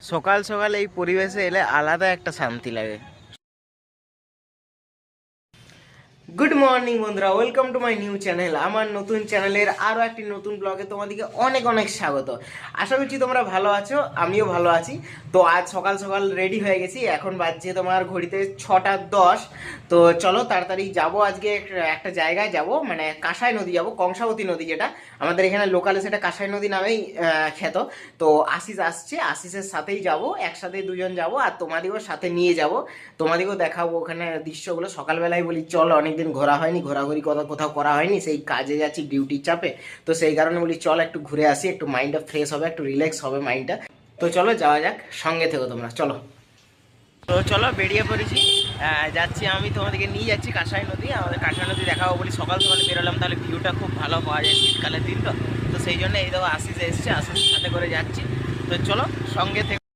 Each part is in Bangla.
সকাল সকাল এই পরিবেশে এলে আলাদা একটা শান্তি লাগে। গুড মর্নিং বন্ধুরা। Welcome to my new channel আমার নতুন চ্যানেলের আরও একটি নতুন ব্লগে তোমাদেরকে অনেক অনেক স্বাগত। আশা করছি তোমরা ভালো আছো, আমিও ভালো আছি। তো আজ সকাল সকাল রেডি হয়ে গেছি। এখন বাজছে তোমার ঘড়িতে ছটা দশ। তো চলো তাড়াতাড়ি যাব আজকে এক- একটা জায়গায় যাব। মানে কাঁসাই নদী যাব, কংসাবতী নদী যেটা। আমাদের এখানে লোকালে সেটা কাঁসাই নদী নামেই খ্যাত। তো আশিস আসছে। আশিসের সাথেই যাব। একসাথে দুজন যাব। আর তোমাদেরও সাথে নিয়ে যাব। তোমাদেরকেও দেখাবো ওখানে দৃশ্যগুলো। সকালবেলায় বলি, চল অনেকদিন ঘোরা হয়নি, ঘোরাঘুরি কোথাও কোথাও করা হয়নি, সেই কাজে যাচ্ছি ডিউটির চাপে। তো সেই কারণে বলি, চল একটু ঘুরে আসি, একটু মাইন্ডটা ফ্রেশ হবে, একটু রিল্যাক্স হবে মাইন্ডটা তো চলো যাওয়া যাক, সঙ্গে থেকো তোমরা, চলো। তো চলো বেরিয়ে পড়েছি। যাচ্ছি আমি তোমাদেরকে নিয়ে যাচ্ছি কাঁসাই নদী, আমাদের কাঁসাই নদী দেখাবো বলি, সকাল সকালে বেরোলাম, তাহলে ভিউটা খুব ভালো পাওয়া যায় শীতকালের দিন তো। তো সেই জন্য এই দেখো আশিস এসছে, আশিসের সাথে করে যাচ্ছি। তো চলো সঙ্গে থেকে।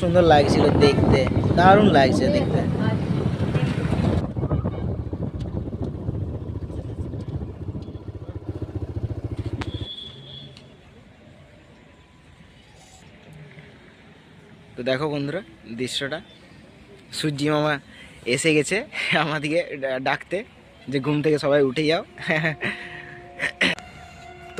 সুন্দর লাগছিল দেখতে, দারুণ লাগছে দেখতে। তো দেখো বন্ধুরা, দৃশ্যটা। সূর্যি মামা এসে গেছে আমাদিকে ডাকতে যে, ঘুম থেকে সবাই উঠে যাও।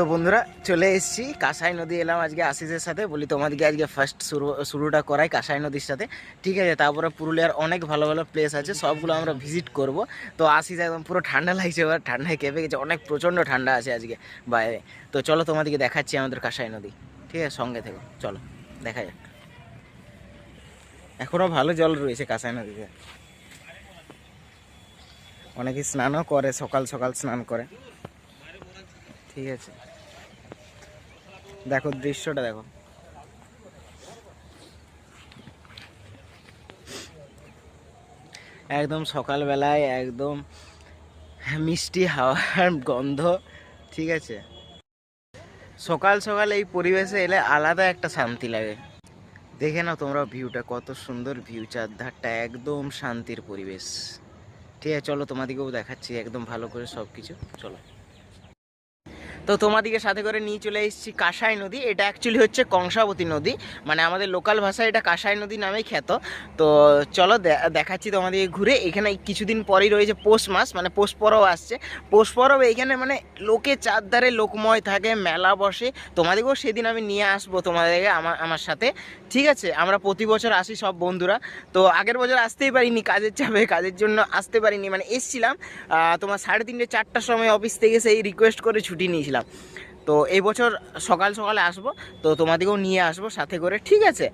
তো বন্ধুরা, চলে এসেছি। কাঁসাই নদী এলাম আজকে আশিসের সাথে। বলি তোমাদেরকে আজকে ফার্স্ট শুরু, শুরুটা করাই কাঁসাই নদীর সাথে। ঠিক আছে, তারপরে পুরুলিয়ার অনেক ভালো ভালো প্লেস আছে, সবগুলো আমরা ভিজিট করব। তো আশিস একদম পুরো ঠান্ডা লাগছে, এবার ঠান্ডায় কেঁপে গেছে, অনেক প্রচণ্ড ঠান্ডা আছে আজকে বাইরে। তো চলো তোমাদেরকে দেখাচ্ছি আমাদের কাঁসাই নদী। ঠিক আছে, সঙ্গে থেকো, চলো, দেখা যাক। এখনও ভালো জল রয়েছে কাঁসাই নদীতে। অনেকে স্নানও করে, সকাল সকাল স্নান করে। ঠিক আছে। দেখো দৃশ্যটা দেখো। একদম সকালবেলায় একদম মিষ্টি হাওয়ার গন্ধ, ঠিক আছে? সকাল সকাল এই পরিবেশে এলে আলাদা একটা শান্তি লাগে। দেখে নাও তোমরা ভিউটা, কত সুন্দর ভিউ, চারধারটা একদম শান্তির পরিবেশ। ঠিক আছে, চলো তোমাদেরকেও দেখাচ্ছি, একদম ভালো করে সব কিছু চলো। তো তোমাদিকে সাথে করে নিয়ে চলে এসেছি কাঁসাই নদী। এটা অ্যাকচুয়ালি হচ্ছে কংসাবতী নদী। মানে আমাদের লোকাল ভাষায় এটা কাঁসাই নদী নামেই খ্যাত। তো চলো দেখাচ্ছি তোমাদেরকে ঘুরে। এখানে কিছুদিন পরেই রয়েছে পৌষ মাস মানে পৌষ পরব আসছে। পৌষ পরব এখানে মানে লোকে চারধারে লোকময় থাকে, মেলা বসে। তোমাদেরকেও সেদিন আমি নিয়ে আসব তোমাদেরকে আমার আমার সাথে। ঠিক আছে? আমরা প্রতি বছর আসি সব বন্ধুরা। তো আগের বছর আসতেই পারিনি কাজের চাপে। কাজের জন্য আসতে পারিনি। মানে এসছিলাম তোমার সাড়ে তিনটে, চারটার সময় অফিস থেকে সেই রিকোয়েস্ট করে ছুটি নিয়েছিলাম। তো এই বছর সকাল সকালে আসব, তো তোমাদেরকেও নিয়ে আসব সাথে করে, ঠিক আছে?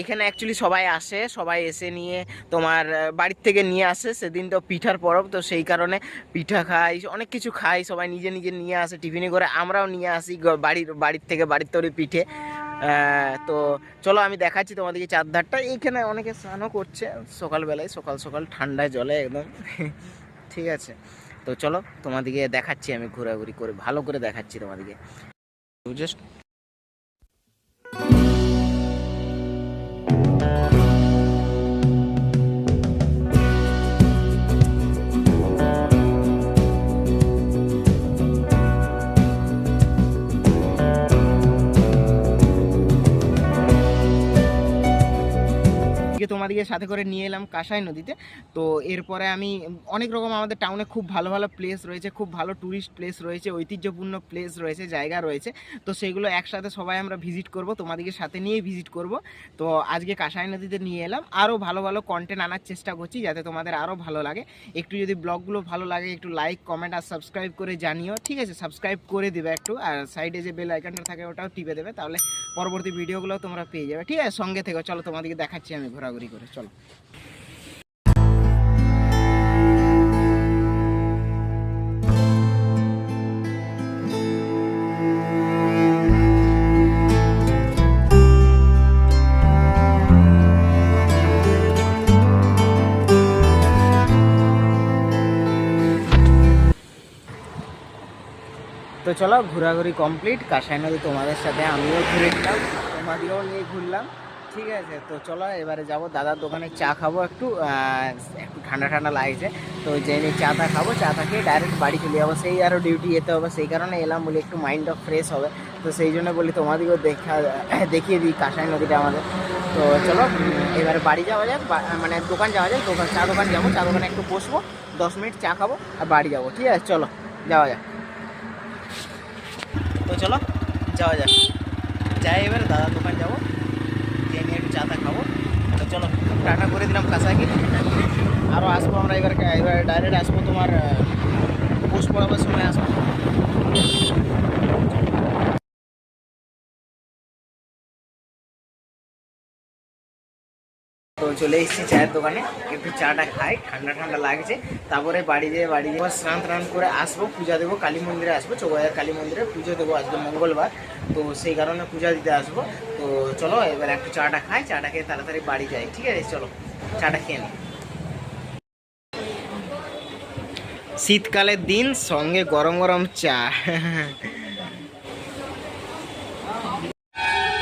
এখানে অ্যাকচুয়ালি সবাই আসে, সবাই এসে নিয়ে তোমার বাড়ির থেকে নিয়ে আসে, সেদিন তো পিঠার পরব, তো সেই কারণে পিঠা খাই, অনেক কিছু খাই, সবাই নিজে নিজে নিয়ে আসে, টিফিনে করে আমরাও নিয়ে আসি বাড়ির বাড়ির থেকে বাড়ির তৈরি পিঠে। তো চলো আমি দেখাচ্ছি তোমাদেরকে চারধারটা। এইখানে অনেকে স্নানও করছে, সকালবেলায় সকাল সকাল ঠান্ডায় জলে একদম। ঠিক আছে। তো চলো তোমাদেরকে দেখাচ্ছি আমি ঘোরাঘুরি করে ভালো করে দেখাচ্ছি তোমাদেরকে জাস্ট তোমাদেরকে সাথে করে নিয়ে এলাম কাঁসাই নদীতে। তো এরপরে আমি অনেক রকম আমাদের টাউনে খুব ভালো ভালো প্লেস রয়েছে, খুব ভালো ট্যুরিস্ট প্লেস রয়েছে, ঐতিহ্যপূর্ণ প্লেস রয়েছে, জায়গা রয়েছে। তো সেগুলো একসাথে সবাই আমরা ভিজিট করব তোমাদেরকে সাথে নিয়ে ভিজিট করব। তো আজকে কাঁসাই নদীতে নিয়ে এলাম। আরও ভালো ভালো কন্টেন্ট আনার চেষ্টা করছি যাতে তোমাদের আরও ভালো লাগে। একটু যদি ব্লগগুলো ভালো লাগে, একটু লাইক কমেন্ট আর সাবস্ক্রাইব করে জানিও। ঠিক আছে সাবস্ক্রাইব করে দেবে একটু, আর সাইডে যে বেল আইকনটা থাকে ওটাও টিপে দেবে, তাহলে পরবর্তী ভিডিওগুলো তোমরা পেয়ে যাবে। ঠিক আছে, সঙ্গে থেকে। চলো তোমাদেরকে দেখাচ্ছি আমি ঘোরাঘুরি করে, চলো। তো চলো, ঘোরাঘুরি কমপ্লিট কাঁসাই নদী তোমাদের সাথে, আমিও ঘুরে নিলাম, তোমাদেরও নিয়ে ঘুরলাম। ঠিক আছে, তো চলো এবারে যাব। দাদার দোকানে চা খাব একটু একটু ঠান্ডা ঠান্ডা লাগছে। তো জেনে চাটা খাব চাটা খেয়ে ডাইরেক্ট বাড়ি চলে যাব। সেই আরও ডিউটি যেতে হবে, সেই কারণে এলাম বলি একটু মাইন্ডটা ফ্রেশ হবে। তো সেই জন্য বলি তোমাদেরকেও দেখা, দেখিয়ে দিই কাঁসাই নদীটা আমাদের। তো চলো, এবারে বাড়ি যাওয়া যাক মানে দোকান যাওয়া যাক, দোকান, চা দোকান যাব। চা দোকানে একটু বসবো, দশ মিনিট চা খাব, আর বাড়ি যাব। ঠিক আছে, চলো, যাওয়া যাক। তো চলো, যাওয়া যাক। যাই এবারে দাদার দোকান যাব। গিয়ে নিয়ে একটু চাটা খাব। তো চলো, টাটা করে দিলাম কাঁসাকে আরও আসব আমরা এবার এবার ডাইরেক্ট আসব তোমার পোস্ট পড়াবার সময় আসব। চলে এসেছি চায়ের দোকানে। একটু চাটা খাই, ঠান্ডা ঠান্ডা লাগছে। তারপরে বাড়ি যেয়ে বাড়ি যেয়ে স্নান টান করে আসব, পূজা দেবো, কালী মন্দিরে আসব, চৌবাজার কালী মন্দিরে পুজো দেবো আজকে মঙ্গলবার। তো সেই কারণে পূজা দিতে আসব। তো চলো, এবার একটু চাটা খাই, চাটা খেয়ে তাড়াতাড়ি বাড়ি যাই, ঠিক আছে? চলো, চাটা খেয়ে নিই শীতকালের দিন সঙ্গে গরম গরম চা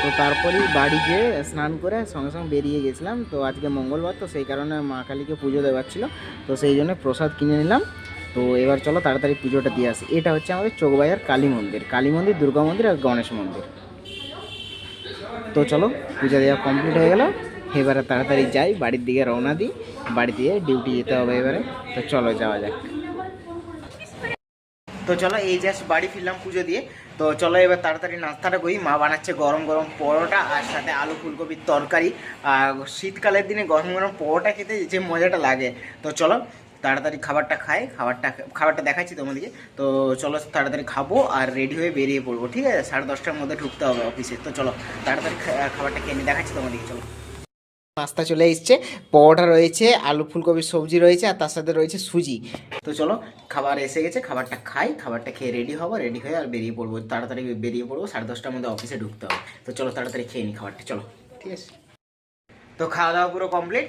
তো তারপরেই বাড়ি গিয়ে স্নান করে সঙ্গে সঙ্গে বেরিয়ে গেছিলাম। তো আজকে মঙ্গলবার, তো সেই কারণে মা কালীকে পুজো দেওয়ার ছিল। তো সেই জন্য প্রসাদ কিনে নিলাম। তো এবার চলো তাড়াতাড়ি পুজোটা দিয়ে আসি। এটা হচ্ছে আমাদের চৌবাজার কালী মন্দির। কালী মন্দির, দুর্গা মন্দির আর গণেশ মন্দির। তো চলো পূজা দেওয়া কমপ্লিট হয়ে গেল। এবারে তাড়াতাড়ি যাই, বাড়ির দিকে রওনা দিই। বাড়ি দিয়ে ডিউটি যেতে হবে এবারে। তো চলো যাওয়া যাক। তো চলো, এই জাস্ট বাড়ি ফিরলাম পুজো দিয়ে। তো চলো, এবার তাড়াতাড়ি নাস্তাটা করি। মা বানাচ্ছে গরম গরম পরোটা, আর সাথে আলু ফুলকপির তরকারি। আর শীতকালের দিনে গরম গরম পরোটা খেতে যে মজাটা লাগে। তো চলো, তাড়াতাড়ি খাবারটা খাই, খাবারটা খাবারটা দেখাচ্ছি তোমাদেরকে। তো চলো, তাড়াতাড়ি খাব আর রেডি হয়ে বেরিয়ে পড়ব, ঠিক আছে? সাড়ে দশটার মধ্যে ঢুকতে হবে অফিসে তো চলো, তাড়াতাড়ি খাবারটা খেয়ে নিই, দেখাচ্ছি তোমাদেরকে, চলো। নাস্তা চলে এসছে, পরোটা রয়েছে, আলু ফুলকপির সবজি রয়েছে, আর তার সাথে রয়েছে সুজি। তো চলো, খাবার এসে গেছে, খাবারটা খাই, খাবারটা খেয়ে রেডি হব রেডি হয়ে আর বেরিয়ে পড়ব। তাড়াতাড়ি বেরিয়ে পড়ব, সাড়ে দশটার মধ্যে অফিসে ঢুকতে হবে। তো চলো, তাড়াতাড়ি খেয়ে নিই খাবারটা, চলো। ঠিক আছে। তো খাওয়া দাওয়া পুরো কমপ্লিট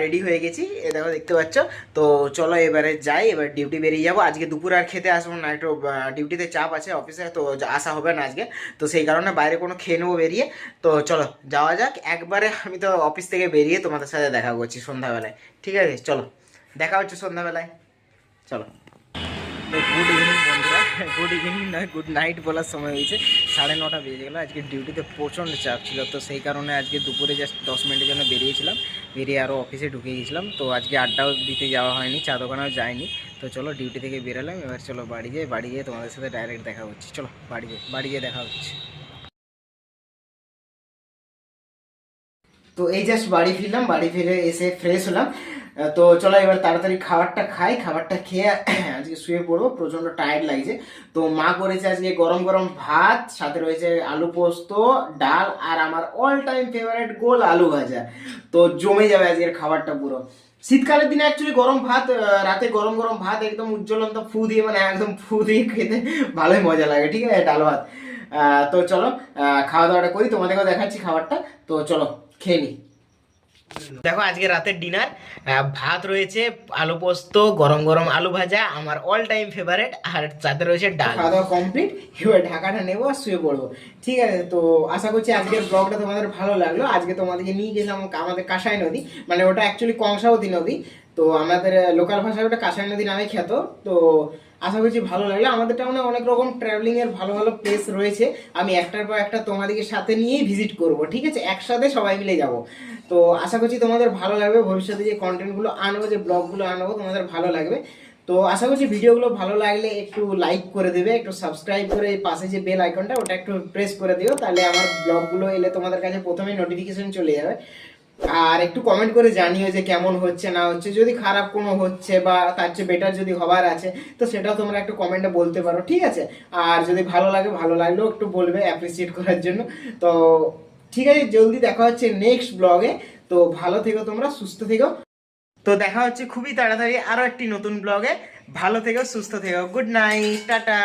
রেডি হয়ে গেছি। এ দেখো, দেখতে পাচ্ছ? তো চলো এবারে যাই, এবার ডিউটি বেরিয়ে যাব। আজকে দুপুর আর খেতে আসব না, একটু ডিউটিতে চাপ আছে অফিসে তো আসা হবে না আজকে। তো সেই কারণে বাইরে কোনো খেয়ে নেব বেরিয়ে। তো চলো, যাওয়া যাক। একবারে আমি তো অফিস থেকে বেরিয়ে তোমাদের সাথে দেখা করছি সন্ধ্যাবেলায়। ঠিক আছে? চলো, দেখা হচ্ছে সন্ধ্যাবেলায়। চলো। গুড ইভিনিং বন্ধুরা গুড ইভিনিং নয় গুড নাইট বলার সময় হয়েছে। সাড়ে নটা বেজে গেলো, আজকে ডিউটিতে প্রচণ্ড চাপ ছিল, তো সেই কারণে আজকে দুপুরে জাস্ট দশ মিনিটের জন্য বেরিয়েছিলাম। বেরিয়ে আরও অফিসে ঢুকে গেছিলাম, তো আজকে আড্ডাও দিতে যাওয়া হয়নি, চা দোকানেও যায়নি তো চলো ডিউটি থেকে বেরোলাম, এবার চলো বাড়ি যেয়ে বাড়ি গিয়ে তোমাদের সাথে ডাইরেক্ট দেখা হচ্ছে। চলো বাড়ি যেয়ে বাড়ি গিয়ে দেখা হচ্ছে। তো এই জাস্ট বাড়ি ফিরলাম, বাড়ি ফিরে এসে ফ্রেশ হলাম। তো চলো এবার তাড়াতাড়ি খাবারটা খাই, খাবারটা খেয়ে আজকে শুয়ে পড়ব, প্রচণ্ড টায়ার্ড লাগছে। তো মা করেছে আজকে গরম গরম ভাত, সাথে রয়েছে আলু পোস্ত, ডাল, আর আমার অল টাইম ফেভারিট গোল আলু ভাজা। তো জমে যাবে আজকের খাবারটা পুরো। শীতকালের দিনে অ্যাকচুয়ালি গরম ভাত রাতে গরম গরম ভাত একদম উজ্জ্বলন্ত ফু দিয়ে মানে একদম ফু দিয়ে খেতে ভালোই মজা লাগে, ঠিক আছে, ডাল ভাত। তো চলো খাওয়া দাওয়াটা করি, তোমাদেরকেও দেখাচ্ছি খাবারটা। তো চলো, খেয়ে নিই দেখো, আজকে রাতের ডিনার ভাত রয়েছে, আলু পোস্ত, গরম গরম আলু ভাজা, আমার অল টাইম ফেভারেট আর সাথে রয়েছে ডাল। খাওয়া কমপ্লিট এবার ঢাকাটা নেব আর শুয়ে পড়ব। ঠিক আছে, তো আশা করছি আজকের ব্লগটা তোমাদের ভালো লাগল। আজকে তোমাদেরকে নিয়ে গেলাম আমাদের কাঁসাই নদী মানে ওটা অ্যাকচুয়ালি কংসাবতী নদী। তো আমাদের লোকাল ভাষায় ওটা কাঁসাই নদী নামে খ্যাত। তো আশা করছি ভালো লাগল। আমাদের টাউনে অনেক রকম ট্রাভেলিং এর ভালো ভালো প্লেস রয়েছে। আমি একটার পর একটা তোমাদেরকে সাথে নিয়েই ভিজিট করব, ঠিক আছে? একসাথে সবাই মিলে যাব। তো আশা করছি তোমাদের ভালো লাগবে। ভবিষ্যতে যে কন্টেন্টগুলো আনব, যে ব্লগগুলো আনব, তোমাদের ভালো লাগবে। তো আশা করছি ভিডিওগুলো ভালো লাগলে একটু লাইক করে দেবে, একটু সাবস্ক্রাইব করে পাশে যে বেল আইকনটা ওটা একটু প্রেস করে দিও। তাহলে আমার ব্লগগুলো এলে তোমাদের কাছে প্রথমেই নোটিফিকেশন চলে যাবে। আর একটু কমেন্ট করে জানিও যে কেমন হচ্ছে, না হচ্ছে। যদি খারাপ কোনো হচ্ছে বা তার চেয়ে বেটার যদি হবার আছে, তো সেটাও তোমরা একটু কমেন্টে বলতে পারো, ঠিক আছে? আর যদি ভালো লাগে, ভালো লাগলেও একটু বলবে অ্যাপ্রিসিয়েট করার জন্য। তো ঠিক আছে, জলদি দেখা হচ্ছে নেক্সট ব্লগে তো ভালো থেকো তোমরা, সুস্থ থেকো। তো দেখা হচ্ছে খুবই তাড়াতাড়ি আরও একটি নতুন ব্লগে ভালো থেকো, সুস্থ থেকো। Good night tata.